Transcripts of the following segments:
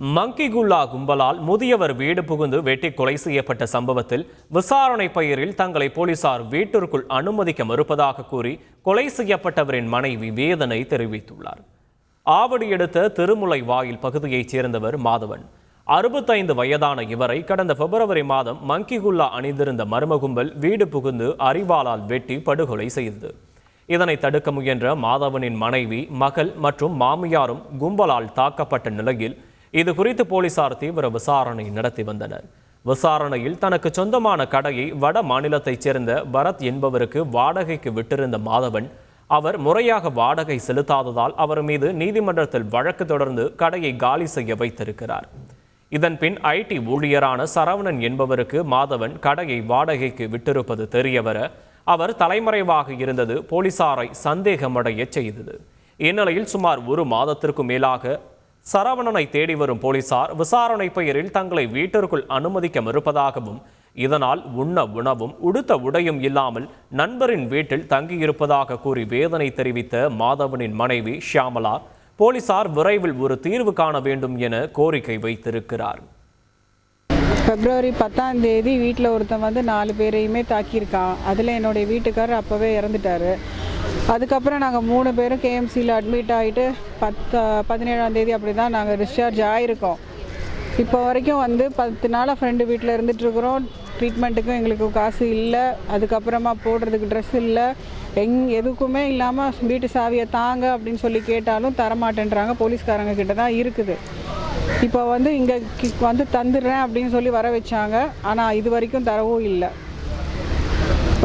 மங்கிகுல்லா கும்பலால் முதியவர் வீடு புகுந்து வெட்டி கொலை செய்யப்பட்ட சம்பவத்தில் விசாரணை பெயரில் தங்களை போலீசார் வீட்டிற்குள் அனுமதிக்க மறுப்பதாக கூறி கொலை செய்யப்பட்டவரின் மனைவி வேதனை தெரிவித்துள்ளார். ஆவடி எடுத்த திருமுலை வாயில் பகுதியைச் சேர்ந்தவர் மாதவன். அறுபத்தைந்து வயதான இவரை கடந்த பிப்ரவரி மாதம் மங்கிகுல்லா அணிந்திருந்த மர்ம கும்பல் வீடு புகுந்து அரிவாளால் வெட்டி படுகொலை செய்தது. இதனை தடுக்க முயன்ற மாதவனின் மனைவி மகள் மற்றும் மாமியாரும் கும்பலால் தாக்கப்பட்ட நிலையில் இது குறித்து போலீசார் தீவிர விசாரணை நடத்தி வந்தனர். விசாரணையில் தனக்கு சொந்தமான கடையை வட மாநிலத்தைச் சேர்ந்த பரத் என்பவருக்கு வாடகைக்கு விட்டிருந்த மாதவன் அவர் முறையாக வாடகை செலுத்தாததால் அவர் மீது நீதிமன்றத்தில் வழக்கு தொடர்ந்து கடையை காலி செய்ய வைத்திருக்கிறார். இதன்பின் ஐடி ஊழியரான சரவணன் என்பவருக்கு மாதவன் கடையை வாடகைக்கு விட்டிருப்பது தெரியவர அவர் தலைமறைவாக இருந்தது போலீசாரை சந்தேகமடைய செய்தது. இந்நிலையில் சுமார் ஒரு மாதத்திற்கு மேலாக சரவணனை தேடி வரும் போலீசார் விசாரணை பெயரில் தங்களை வீட்டிற்குள் அனுமதிக்க மறுப்பதாகவும் இதனால் உண்ண உணவும் உடுத்த உடையும் இல்லாமல் நண்பரின் வீட்டில் தங்கியிருப்பதாக கூறி வேதனை தெரிவித்த மாதவனின் மனைவி ஷியாமலா போலீசார் விரைவில் ஒரு தீர்வு காண வேண்டும் என கோரிக்கை வைத்திருக்கிறார். பிப்ரவரி பத்தாம் தேதி வீட்டில் ஒருத்தன் வந்து நாலு பேரையுமே தாக்கியிருக்கான். அதில் என்னுடைய வீட்டுக்காரர் அப்போவே இறந்துட்டார். அதுக்கப்புறம் நாங்கள் மூணு பேரும் கேஎம்சியில் அட்மிட் ஆகிட்டு பத்து பதினேழாம் தேதி அப்படி தான் நாங்கள் டிஸ்சார்ஜ் ஆகிருக்கோம் இப்போ வரைக்கும் வந்து பத்து நாளாக ஃப்ரெண்டு வீட்டில் இருந்துகிட்ருக்குறோம் ட்ரீட்மெண்ட்டுக்கும் எங்களுக்கு காசு இல்லை. அதுக்கப்புறமா போடுறதுக்கு ட்ரெஸ் இல்லை. எங் எதுக்குமே இல்லாமல் வீட்டு சாவியை தாங்க அப்படின்னு சொல்லி கேட்டாலும் தரமாட்டேன்றாங்க. போலீஸ்காரங்க கிட்ட தான் இருக்குது. இப்போ வந்து இங்கே வந்து தந்துடுறேன் அப்படின்னு சொல்லி வர வச்சாங்க. ஆனால் இது வரைக்கும் தரவும் இல்லை.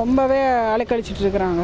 ரொம்பவே அலைக்கழிச்சிட்ருக்குறாங்க